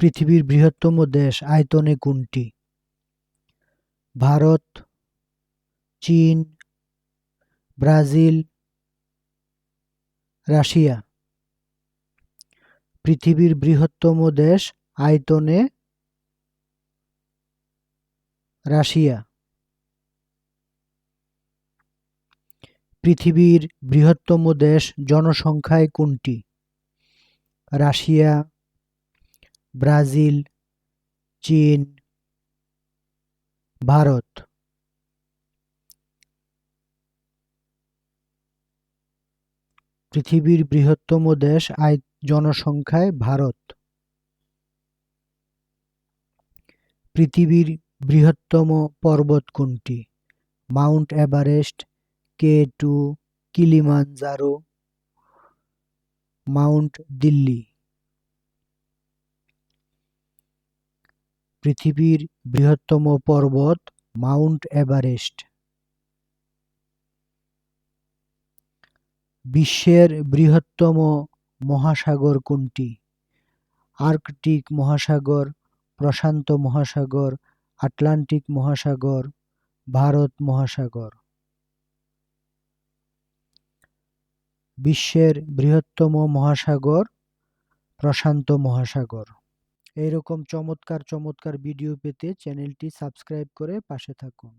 পৃথিবীর বৃহত্তম দেশ আয়তনে কোনটি? ভারত, চীন, ব্রাজিল, রাশিয়া। পৃথিবীর বৃহত্তম দেশ আয়তনে রাশিয়া। পৃথিবীর বৃহত্তম দেশ জনসংখ্যায় কোনটি? রাশিয়া ব্রাজিল, চীন, ভারত। পৃথিবীর বৃহত্তম দেশ আয় জনসংখ্যায় ভারত। পৃথিবীর বৃহত্তম পর্বত কোনটি? Mount Everest K two Kilimanjaro, mount Delhi. পৃথিবীর বৃহত্তম পর্বত মাউন্ট এভারেস্ট। বিশ্বের বৃহত্তম মহাসাগর কোনটি? আর্কটিক মহাসাগর, প্রশান্ত মহাসাগর, আটলান্টিক মহাসাগর, ভারত মহাসাগর। বিশ্বের বৃহত্তম মহাসাগর, প্রশান্ত মহাসাগর। এইরকম চমৎকার চমৎকার ভিডিও পেতে চ্যানেলটি সাবস্ক্রাইব করে পাশে থাকুন।